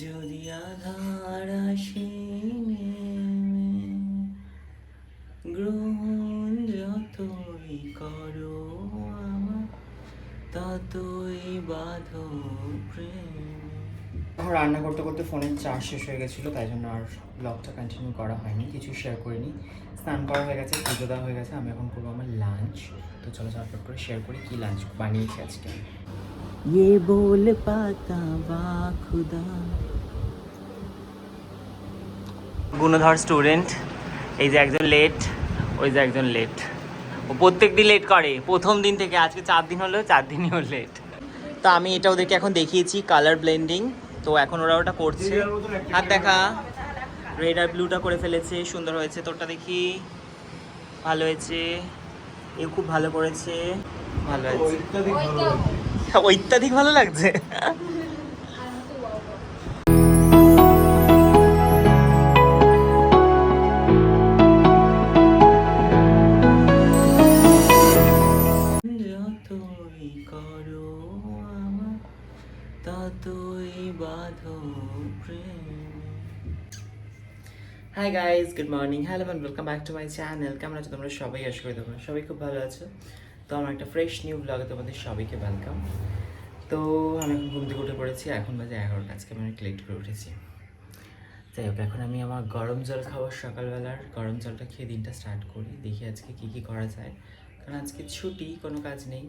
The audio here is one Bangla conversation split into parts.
যদি আধার আসে গ্রহণ যতই করো আমার, ততই বাঁধো এখন রান্না করতে করতে ফোনের চার্জ শেষ হয়ে গেছিল, তাই জন্য আর ব্লগটা কন্টিনিউ করা হয়নি, কিছু শেয়ার করিনি। স্নান করা হয়ে গেছে, পুজো দেওয়া হয়ে গেছে, আমি এখন করব আমার লাঞ্চ তো চলো ঝটপট করে শেয়ার করি কী লাঞ্চ বানিয়েছি আজকে। ये बोल पाता बा खुदा গুণধর স্টুডেন্ট এই যে একজন লেট ওই যে একজন লেট ও প্রত্যেক দিন লেট করে প্রথম দিন থেকে আজকে চার দিন হলো চার দিনই ও লেট তো আমি এটা ওদেরকে এখন দেখিয়েছি কালার ব্লেন্ডিং তো এখন ওরা ওটা করছে হাত দেখা রেড আর ব্লুটা করে ফেলেছে সুন্দর হয়েছে তোরটা দেখি ভালো হয়েছে এও খুব ভালো করেছে ভালো হয়েছে অত্যাধিক ভালো লাগছে। Hi guys good morning hello welcome back to my channel কেমন আছো তোমরা সবাই? আশা করি তোমরা সবাই খুব ভালো আছো। তো আমার একটা ফ্রেশ নিউ ব্লগে তোমাদের সবাইকে ওয়েলকাম তো আমি এখন ঘুম থেকে উঠে পড়েছি, এখন বাজে এগারোটা, আজকে আমি অনেক লেট করে উঠেছি। যাই হোক, এখন আমি আমার গরম জল খাবার সকালবেলার গরম জলটা খেয়ে দিনটা স্টার্ট করি, দেখি আজকে কী কী করা যায়। কারণ আজকে ছুটি, কোনো কাজ নেই।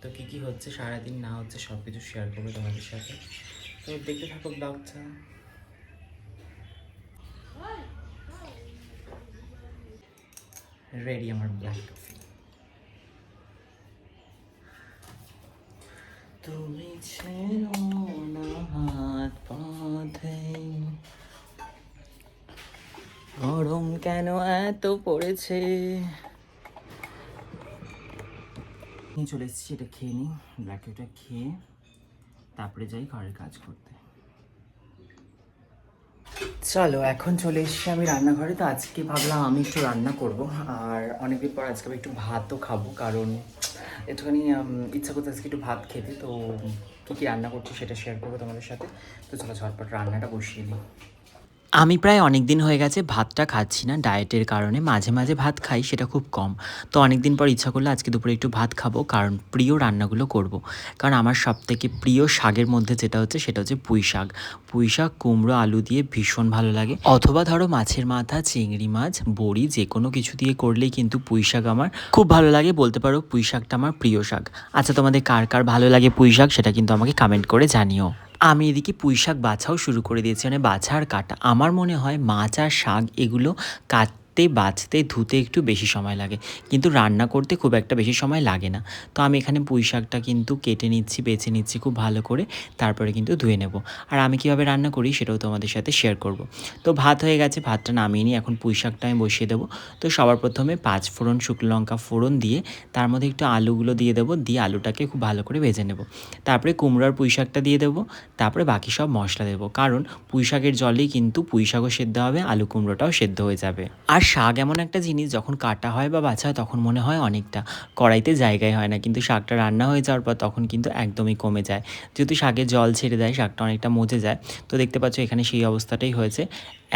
তো কী কী হচ্ছে, সারাদিন না হচ্ছে সব কিছু শেয়ার করব তোমাদের সাথে। তো দেখতে থাকো ব্লগটা রেডি আমার ব্ল্যাক কফি তুমি ছেড়ো না হাত পথে গরম কেন এত পড়েছে? নিয়ে চলে এসেছি, এটা খেয়ে নিই ব্ল্যাক কফিটা খেয়ে, তারপরে যাই ঘরের কাজ করতে। চলো, এখন চলে এসেছি আমি রান্নাঘরে, তো আজকে ভাবলাম আমি একটু রান্না করব, আর অনেকদিন পর আজকে আমি একটু ভাতও খাব, কারণ একটুখানি ইচ্ছা করতে আজকে একটু ভাত খেতে, তো কী কী রান্না করছি সেটা শেয়ার করব তোমাদের সাথে। তো চলো ঝটপট রান্নাটা বসিয়ে নিই আমি প্রায় অনেক দিন হয়ে গেছে ভাতটা খাচ্ছি না, ডায়েটের কারণে। মাঝে মাঝে ভাত খাই, সেটা খুব কম। তো অনেক দিন পর ইচ্ছা করলে আজকে দুপুরে একটু ভাত খাব, কারণ প্রিয় রান্নাগুলো করব। কারণ আমার সবথেকে প্রিয় শাকের মধ্যে যেটা হচ্ছে, সেটা হচ্ছে পুঁই শাক। পুঁই শাক, কুমড়ো, আলু দিয়ে ভীষণ ভালো লাগে। অথবা ধরো মাছের মাথা, চিংড়ি মাছ, বড়ি, যে কোনো কিছু দিয়ে করলেই কিন্তু পুঁই শাক আমার খুব ভালো লাগে। বলতে পারো পুঁই শাকটা আমার প্রিয় শাক। আচ্ছা তোমাদের কার কার ভালো লাগে পুঁই শাক, সেটা কিন্তু আমাকে কমেন্ট করে জানিও। আমি এদিকে পুঁই শাক বাছাও শুরু করে দিয়েছি। মানে বাছা আর কাটা। আমার মনে হয় মাছ আর শাক এগুলো কাটতে বাছতে ধুতে একটু বেশি সময় লাগে। কিন্তু রান্না করতে খুব একটা বেশি সময় লাগে না। তো আমি এখানে পুঁই শাকটা কিন্তু কেটে নিচ্ছি, বেছে নিচ্ছি খুব ভালো করে। তারপরে কিন্তু ধুয়ে নেব। আর আমি কীভাবে রান্না করি সেটাও তোমাদের সাথে শেয়ার করব। তো ভাত হয়ে গেছে, ভাতটা নামিয়ে নিই এখন পুঁই শাকটা আমি বসিয়ে দেবো। তো সবার প্রথমে পাঁচ ফোড়ন শুকনো লঙ্কা ফোড়ন দিয়ে, তার মধ্যে একটু আলুগুলো দিয়ে দেবো। দিয়ে আলুটাকে খুব ভালো করে ভেজে নেব। তারপরে কুমড়োর পুঁই শাকটা দিয়ে দেবো। তারপরে বাকি সব মশলা দেবো। কারণ পুঁই শাকের জলেই কিন্তু পুঁই শাকও সেদ্ধ হবে, আলু কুমড়োটাও সেদ্ধ হয়ে যাবে। আর শাক এমন একটা জিনিস যখন কাটা হয় বা বাছা হয়, তখন মনে হয় অনেকটা কড়াইতে জায়গায় হয় না। কিন্তু শাকটা রান্না হয়ে যাওয়ার পর তখন কিন্তু একদমই কমে যায়। যেহেতু শাকে জল ছেড়ে দেয়, শাকটা অনেকটা মজে যায়, তো দেখতে পাচ্ছ এখানে সেই অবস্থাটাই হয়েছে।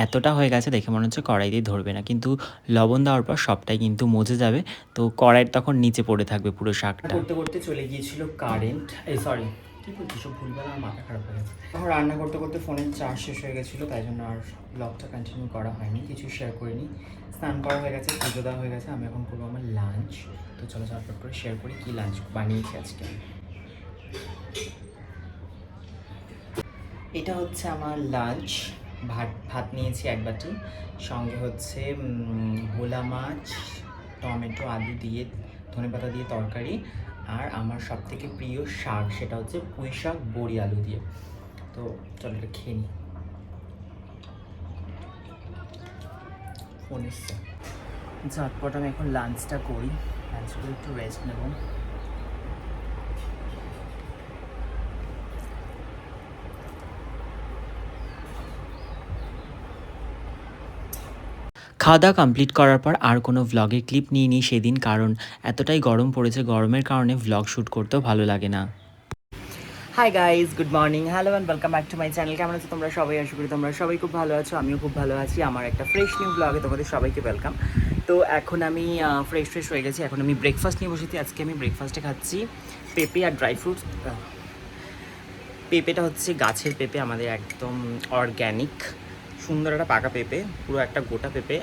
এতটা হয়ে গেছে দেখে মনে হচ্ছে কড়াইতেই ধরবে না। কিন্তু লবণ দেওয়ার পর সবটাই কিন্তু মজে যাবে। তো কড়াইয়ের তখন নিচে পড়ে থাকবে পুরো শাকটা। করতে করতে চলে গিয়েছিল কারেন্ট এই সরি কি বলছি সব ভুলবার আমার মাথা খারাপ হয়ে গেছে। রান্না করতে করতে ফোনের চার্জ শেষ হয়ে গেছিল, তাই জন্য আর ব্লগটা কন্টিনিউ করা হয়নি, কিছু শেয়ার করিনি। স্নান করা হয়ে গেছে, পুজো দেওয়া হয়ে গেছে, আমি এখন করব আমার লাঞ্চ তো চলো ঝটপট করে শেয়ার করি কী লাঞ্চ বানিয়েছি আজকে। এটা হচ্ছে আমার লাঞ্চ ভাত ভাত নিয়েছি এক বাটি, সঙ্গে হচ্ছে ভোলা মাছ, টমেটো, আলু দিয়ে, ধনেপাতা দিয়ে তরকারি আর আমার সব থেকে প্রিয় শাক সেটা হচ্ছে পুঁই শাক, বড়ি আলু দিয়ে। তো চলো এটা খেয়ে নিই। ফোন এসছে। ঝটপট আমি এখন লাঞ্চটা করি। লাঞ্চ করে একটু রেস্ট নেব। খাওয়া দাওয়া কমপ্লিট করার পর আর কোনো ভ্লগের ক্লিপ নিয়ে নিই সেদিন, কারণ এতটাই গরম পড়েছে। গরমের কারণে ভ্লগ শ্যুট করতেও ভালো লাগে না। Hi guys good morning hello and welcome back to my channel কেমন আছো তোমরা সবাই? আশা করি তোমরা সবাই খুব ভালো আছো। আমিও খুব ভালো আছি। আমার একটা ফ্রেশ নিউ ব্লগে তোমাদের সবাইকে ওয়েলকাম তো এখন আমি ফ্রেশ ফ্রেশ হয়ে গেছি। এখন আমি ব্রেকফাস্ট নিয়ে বসেছি। আজকে আমি ব্রেকফাস্টে খাচ্ছি পেঁপে আর ড্রাই ফ্রুটস পেঁপেটা হচ্ছে গাছের পেঁপে, আমাদের একদম অর্গ্যানিক সুন্দর একটা পাকা পেঁপে পুরো একটা গোটা পেঁপে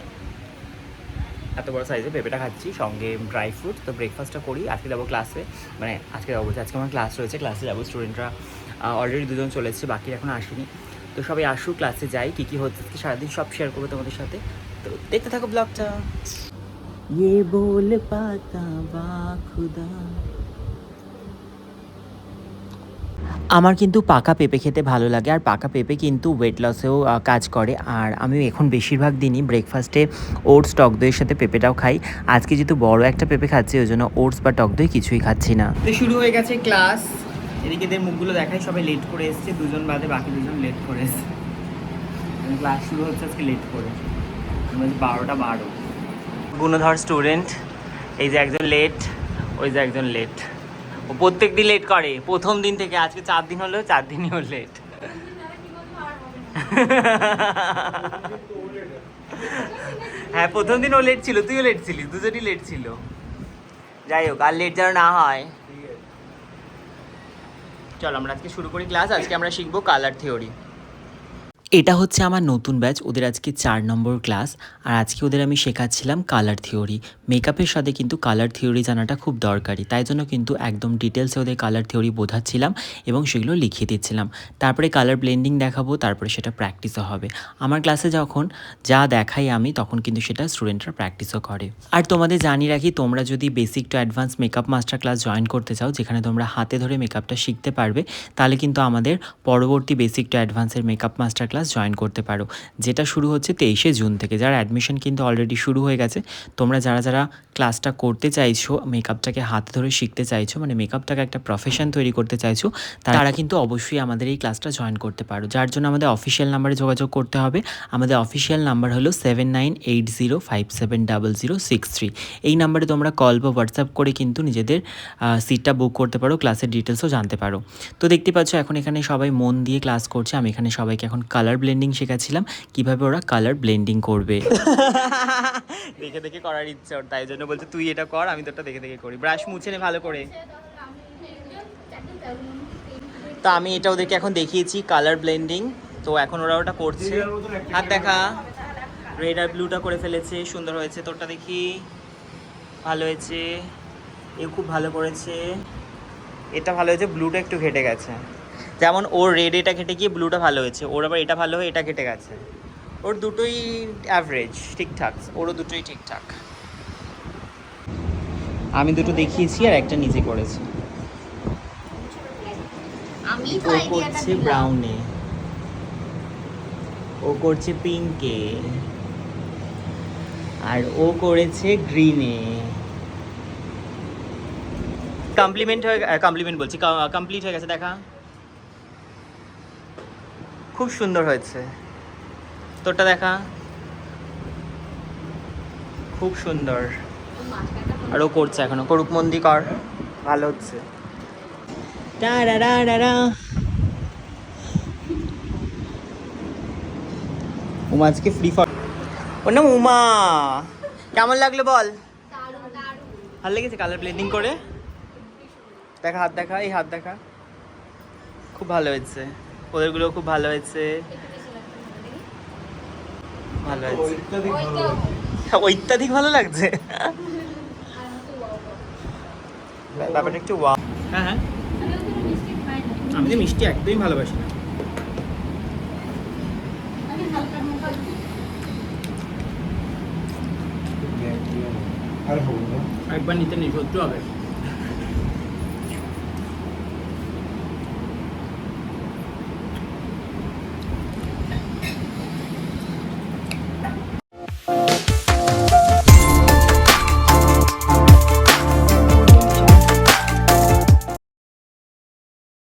এত বড় সাইজের পেঁপেটা খাচ্ছি সঙ্গে ড্রাই ফ্রুট তো ব্রেকফাস্টটা করি আজকে যাবো ক্লাসে মানে আজকে যাবো বলছি আজকে আমার ক্লাস রয়েছে ক্লাসে যাবো স্টুডেন্টরা অলরেডি দুজন চলে এসেছে বাকি এখন আসেনি তো সবাই আসুক ক্লাসে যাই কী কী হচ্ছে আজকে সারাদিন সব শেয়ার করবো তোমাদের সাথে তো দেখতে থাকো ব্লগটা ये बोल पाता बा खुदा আমার কিন্তু পাকা পেঁপে খেতে ভালো লাগে, আর পাকা পেঁপে কিন্তু ওয়েট লসেও কাজ করে। আর আমি এখন বেশিরভাগ দিনই ব্রেকফাস্টে ওটস টক দইয়ের সাথে পেঁপেটাও খাই। আজকে যেহেতু বড় একটা পেঁপে খাচ্ছি, ওই জন্য ওটস বা টক দই কিছুই খাচ্ছি না। শুরু হয়ে গেছে ক্লাস এদিকে এদের মুখগুলো দেখাই সবাই লেট করে এসছে, দুজন বাদে বাকি দুজন লেট করে এসছে। ক্লাস শুরু হচ্ছে, আজকে লেট করে। বারোটা বারো। গুণধর স্টুডেন্ট এই যে একজন লেট ওই যে একজন লেট ও প্রত্যেক দিন লেট করে। প্রথম দিন থেকে আজকে চার দিন হলো চার দিনই ও লেট হ্যাঁ প্রথম দিন ও লেট ছিল তুইও লেট ছিলি দুজনই লেট ছিল। যাই হোক আর লেট যেন না হয়। চলো আমরা আজকে শুরু করি ক্লাস আজকে আমরা শিখব কালার থিওরি এটা হচ্ছে আমার নতুন ব্যাচ, ওদের আজকে চার নম্বর ক্লাস, আর আজকে ওদের আমি শেখাচ্ছিলাম কালার থিওরি মেকআপের সাথে কিন্তু কালার থিওরি জানাটা খুব দরকারি, তাই জন্য কিন্তু একদম ডিটেলসে ওদের কালার থিওরি বোঝাচ্ছিলাম এবং সেগুলো লিখিয়ে দিচ্ছিলাম। তারপরে কালার ব্লেন্ডিং দেখাবো, তারপরে সেটা প্র্যাকটিসও হবে। আমার ক্লাসে যখন যা দেখাই আমি, তখন কিন্তু সেটা স্টুডেন্টরা প্র্যাকটিসও করে। আর তোমাদের জানিয়ে রাখি, তোমরা যদি basic to advance makeup master class join করতে চাও, যেখানে তোমরা হাতে ধরে মেকআপটা শিখতে পারবে, তাহলে কিন্তু আমাদের পরবর্তী বেসিক টু অ্যাডভান্সের মেকআপ মাস্টার ক্লাস জয়েন করতে পারো। যেটা শুরু হচ্ছে তেইশে জুন থেকে। যার অ্যাডমিশন কিন্তু অলরেডি শুরু হয়ে গেছে। তোমরা যারা যারা ক্লাসটা করতে চাইছো মেকআপটাকে হাতে ধরে শিখতে চাইছো মানে মেকআপটাকে একটা প্রফেশন তৈরি করতে চাইছো তারা কিন্তু অবশ্যই আমাদের এই ক্লাসটা জয়েন করতে পারো। যার জন্য আমাদের অফিসিয়াল নাম্বারে যোগাযোগ করতে হবে। আমাদের অফিসিয়াল নাম্বার হলো seven nine eight zero five seven double zero six three এই নাম্বারে তোমরা কল বা হোয়াটসঅ্যাপ করে কিন্তু নিজেদের সিটটা বুক করতে পারো ক্লাসের ডিটেলসও জানতে পারো। তো দেখতে পাচ্ছ এখন এখানে সবাই মন দিয়ে ক্লাস করছে। আমি এখানে সবাইকে এখন কালার ব্লেন্ডিং শেখাচ্ছিলাম। কীভাবে ওরা কালার ব্লেন্ডিং করবে। দেখে দেখে করার ইচ্ছে ওর, তাই জন্য বলছে, তুই এটা কর, আমি তোরটা দেখে দেখে করি। ব্রাশ মুছে নে ভালো করে। তো আমি এটা ওদেরকে এখন দেখিয়েছি কালার ব্লেন্ডিং তো এখন ওরা ওটা করছে। হাত দেখা। রেড আর ব্লুটা করে ফেলেছে, সুন্দর হয়েছে তোরটা দেখি। ভালো হয়েছে। এ খুব ভালো করেছে। এটা ভালো হয়েছে ব্লুটা একটু ঘেটে গেছে। যেমন ওর রেড এটা কেটে গিয়ে ব্লুটা ভালো হয়েছে ওর আবার এটা ভালো হয়ে এটা কেটে গেছে। ওর দুটোই অ্যাভারেজ ঠিকঠাক ওরও দুটোই ঠিকঠাক। আমি দুটো দেখিয়েছি আর একটা নিজে করেছি। ও করছে ব্রাউনে ও করছে পিঙ্কে আর ও করেছে গ্রিনে কমপ্লিমেন্ট হয়ে কমপ্লিমেন্ট বলছি কমপ্লিট হয়ে গেছে দেখা। খুব সুন্দর হয়েছে। তোরটা দেখা। খুব সুন্দর। আর ও করছে এখনও। করুক মন্দি কর ভালো হচ্ছে। উমা, আজকে ফ্রি ফর ওর নাম উমা। কেমন লাগল বল? ভালো লেগেছে কালার ব্লেন্ডিং করে? দেখা, হাত দেখা, এই হাত দেখা। খুব ভালো হয়েছে। ওদেরগুলো খুব ভালো হয়েছে। ভালো হয়েছে। অত্যাধিক ভালো লাগছে। ব্যাপারটা একটু ওয়া হ্যাঁ হ্যাঁ। আমি তো মিষ্টি একদমই ভালোবাসি না। একবার নিতে নেই সত্যি হবে।